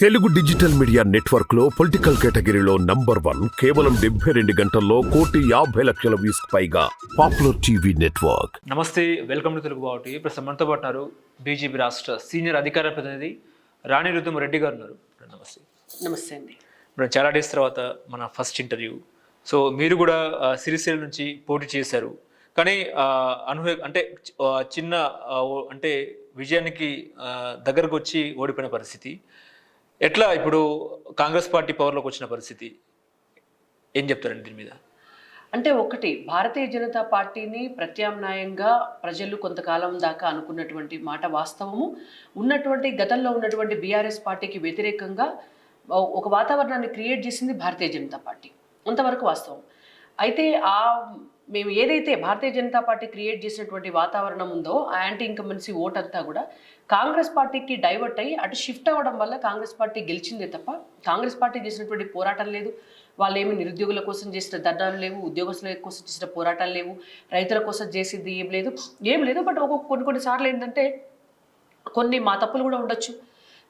Telugu digital media నెట్వర్క్లో political కేటగిరీలో number one కేవలం డెబ్బై రెండు గంటల్లో కోటి యాభై లక్షల వ్యూస్ పైగా పాపులర్ టీవీ నెట్వర్క్. నమస్తే వెల్కమ్ టు తెలుగు బావటి ప్రస్తుతం మనతో పాటు ఉన్నారు బీజేపీ రాష్ట్ర సీనియర్ అధికార ప్రతినిధి రాణి రుతుమ రెడ్డి గారు ఉన్నారు. నమస్తే. నమస్తే అండి. ఇప్పుడు చాలా డేస్ తర్వాత మన ఫస్ట్ ఇంటర్వ్యూ. సో మీరు కూడా ఆ, సిరిసిల్ల నుంచి పోటీ చేశారు. కానీ అనూహ్య అంటే చిన్న అంటే విజయానికి దగ్గరకు వచ్చి ఓడిపోయిన పరిస్థితి. ఎట్లా ఇప్పుడు కాంగ్రెస్ పార్టీ పవర్లోకి వచ్చిన పరిస్థితి? ఏం చెప్తారండి దీని మీద? అంటే ఒకటి భారతీయ జనతా పార్టీని ప్రత్యామ్నాయంగా ప్రజలు కొంతకాలం దాకా అనుకున్నటువంటి మాట వాస్తవము. ఉన్నటువంటి గతంలో ఉన్నటువంటి బీఆర్ఎస్ పార్టీకి వ్యతిరేకంగా ఒక వాతావరణాన్ని క్రియేట్ చేసింది భారతీయ జనతా పార్టీ. అంతవరకు వాస్తవం. అయితే ఆ మేము ఏదైతే భారతీయ జనతా పార్టీ క్రియేట్ చేసినటువంటి వాతావరణం ఉందో ఆ యాంటీ ఇన్కంబెన్సీ ఓట్ అంతా కూడా కాంగ్రెస్ పార్టీకి డైవర్ట్ అయ్యి అటు షిఫ్ట్ అవ్వడం వల్ల కాంగ్రెస్ పార్టీ గెలిచిందే తప్ప కాంగ్రెస్ పార్టీ చేసినటువంటి పోరాటం లేదు. వాళ్ళు ఏమి నిరుద్యోగుల కోసం చేసిన ధర్నాలు లేవు ఉద్యోగస్తుల కోసం చేసిన పోరాటాలు లేవు రైతుల కోసం చేసింది ఏం లేదు. ఏం లేదు బట్ ఒక్కొక్క కొన్ని కొన్నిసార్లు ఏంటంటే కొన్ని మా తప్పులు కూడా ఉండొచ్చు.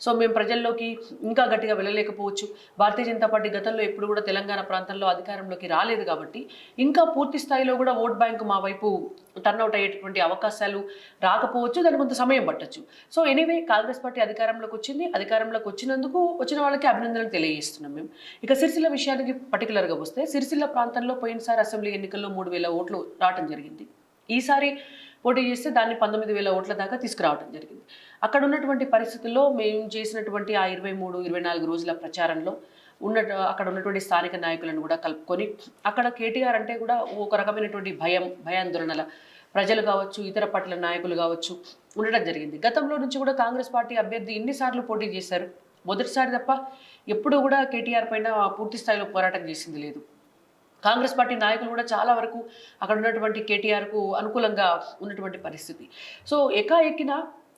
సో మేము ప్రజల్లోకి ఇంకా గట్టిగా వెళ్ళలేకపోవచ్చు. భారతీయ జనతా పార్టీ గతంలో ఎప్పుడు కూడా తెలంగాణ ప్రాంతంలో అధికారంలోకి రాలేదు కాబట్టి ఇంకా పూర్తి స్థాయిలో కూడా ఓట్ బ్యాంక్ మా వైపు టర్న్అవుట్ అయ్యేటటువంటి అవకాశాలు రాకపోవచ్చు దాని కొంత సమయం పట్టొచ్చు. సో ఎనీవే కాంగ్రెస్ పార్టీ అధికారంలోకి వచ్చింది. అధికారంలోకి వచ్చినందుకు వచ్చిన వాళ్ళకి అభినందనలు తెలియజేస్తున్నాం మేము. ఇక సిరిసిల్ల విషయానికి పర్టికులర్గా వస్తే సిరిసిల్ల ప్రాంతంలో పోయినసారి అసెంబ్లీ ఎన్నికల్లో మూడు వేల ఓట్లు రావడం జరిగింది. ఈసారి పోటీ చేస్తే దాన్ని పంతొమ్మిది వేల ఓట్ల దాకా తీసుకురావడం జరిగింది. అక్కడ ఉన్నటువంటి పరిస్థితుల్లో మేము చేసినటువంటి ఆ ఇరవై మూడు ఇరవై నాలుగు రోజుల ప్రచారంలో ఉన్న అక్కడ ఉన్నటువంటి స్థానిక నాయకులను కూడా కలుపుకొని అక్కడ కేటీఆర్ అంటే కూడా ఒక రకమైనటువంటి భయం భయాందోళనల ప్రజలు కావచ్చు ఇతర పట్ల నాయకులు కావచ్చు ఉండడం జరిగింది. గతంలో నుంచి కూడా కాంగ్రెస్ పార్టీ అభ్యర్థి ఎన్నిసార్లు పోటీ చేశారు? మొదటిసారి తప్ప ఎప్పుడూ కూడా కేటీఆర్ పైన పూర్తి స్థాయిలో పోరాటం చేసింది లేదు. కాంగ్రెస్ పార్టీ నాయకులు కూడా చాలా వరకు అక్కడ ఉన్నటువంటి కేటీఆర్కు అనుకూలంగా ఉన్నటువంటి పరిస్థితి. సో ఎకాఎక్కిన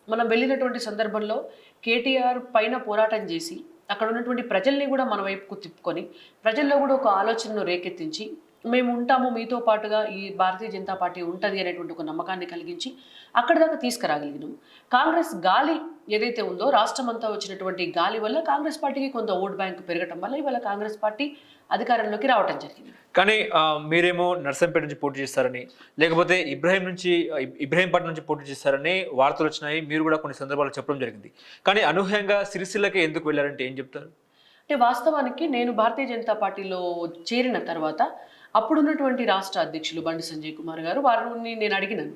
మనం వెళ్ళినటువంటి సందర్భంలో కేటీఆర్ పైన పోరాటం చేసి అక్కడ ఉన్నటువంటి ప్రజల్ని కూడా మన వైపుకు తిప్పుకొని ప్రజల్లో కూడా ఒక ఆలోచనను రేకెత్తించి మేము ఉంటాము మీతో పాటుగా ఈ భారతీయ జనతా పార్టీ ఉంటుంది అనేటువంటి ఒక నమ్మకాన్ని కలిగించి అక్కడి దాకా తీసుకురాగలిగినాం. కాంగ్రెస్ గాలి ఏదైతే ఉందో రాష్ట్రం అంతా వచ్చినటువంటి గాలి వల్ల కాంగ్రెస్ పార్టీకి కొంత ఓట్ బ్యాంక్ పెరగటం వల్ల ఇవాళ కాంగ్రెస్ పార్టీ అధికారంలోకి రావటం జరిగింది. కానీ మీరేమో నర్సంపేట నుంచి పోటీ చేస్తారని లేకపోతే ఇబ్రాహీం నుంచి ఇబ్- ఇబ్రాహీంపట్నం నుంచి పోటీ చేస్తారని వార్తలు వచ్చినాయి మీరు కూడా కొన్ని సందర్భాలు చెప్పడం జరిగింది. కానీ అనూహ్యంగా సిరిసిల్లకే ఎందుకు వెళ్ళారంటే ఏం చెప్తారు? అంటే వాస్తవానికి నేను భారతీయ జనతా పార్టీలో చేరిన తర్వాత అప్పుడున్నటువంటి రాష్ట్ర అధ్యక్షులు బండి సంజయ్ కుమార్ గారు వారిని నేను అడిగినాను.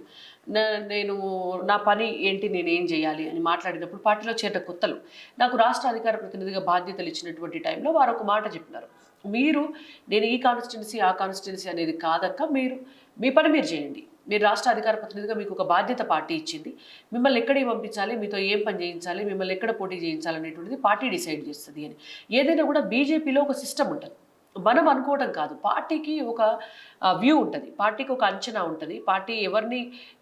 నేను నా పని ఏంటి? నేను ఏం చేయాలి? అని మాట్లాడినప్పుడు పార్టీలో చేరిన కొత్తలు. నాకు రాష్ట్ర అధికార ప్రతినిధిగా బాధ్యతలు ఇచ్చినటువంటి టైంలో వారు ఒక మాట చెప్పినారు. మీరు నేను ఈ కాన్స్టిట్యున్సీ ఆ కాన్స్టిట్యున్సీ అనేది కాదక్క మీరు మీ పని మీరు చేయండి. మీరు రాష్ట్ర అధికార ప్రతినిధిగా మీకు ఒక బాధ్యత పార్టీ ఇచ్చింది. మిమ్మల్ని ఎక్కడికి పంపించాలి మీతో ఏం పని చేయించాలి మిమ్మల్ని ఎక్కడ పోటీ చేయించాలి అనేటువంటిది పార్టీ డిసైడ్ చేస్తుంది అని. ఏదైనా కూడా బీజేపీలో ఒక సిస్టమ్ ఉంటుంది. మనం అనుకోవడం కాదు. పార్టీకి ఒక వ్యూ ఉంటుంది. పార్టీకి ఒక అంచనా ఉంటుంది. పార్టీ ఎవరిని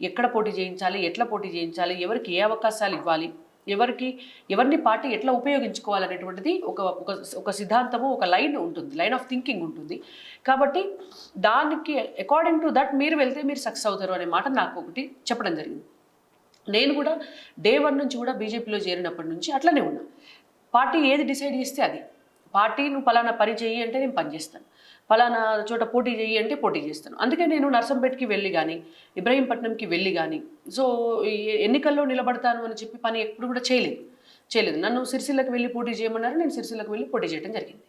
ఎక్కడ పోటీ చేయించాలి ఎట్లా పోటీ చేయించాలి ఎవరికి ఏ అవకాశాలు ఇవ్వాలి ఎవరికి ఎవరిని పార్టీ ఎట్లా ఉపయోగించుకోవాలనేటువంటిది ఒక ఒక సిద్ధాంతము ఒక లైన్ ఉంటుంది లైన్ ఆఫ్ థింకింగ్ ఉంటుంది. కాబట్టి దానికి అకార్డింగ్ టు దట్ మీరు వెళ్తే మీరు సక్సెస్ అవుతారు అనే మాట నాకు ఒకటి చెప్పడం జరిగింది. నేను కూడా డే వన్ నుంచి కూడా బీజేపీలో చేరినప్పటి నుంచి అట్లనే ఉన్నా. పార్టీ ఏది డిసైడ్ చేస్తే అది. పార్టీ నువ్వు పలానా పని చేయి అంటే నేను పనిచేస్తాను ఫలానా చోట పోటీ చేయి అంటే పోటీ చేస్తాను. అందుకే నేను నర్సంపేటకి వెళ్ళి కానీ ఇబ్రహీంపట్నంకి వెళ్ళి కానీ సో ఈ ఎన్నికల్లో నిలబడతాను అని చెప్పి పని ఎప్పుడు కూడా చేయలేదు. చేయలేదు. నన్ను సిరిసిల్లకు వెళ్ళి పోటీ చేయమన్నారు. నేను సిరిసిల్లకు వెళ్ళి పోటీ చేయడం జరిగింది.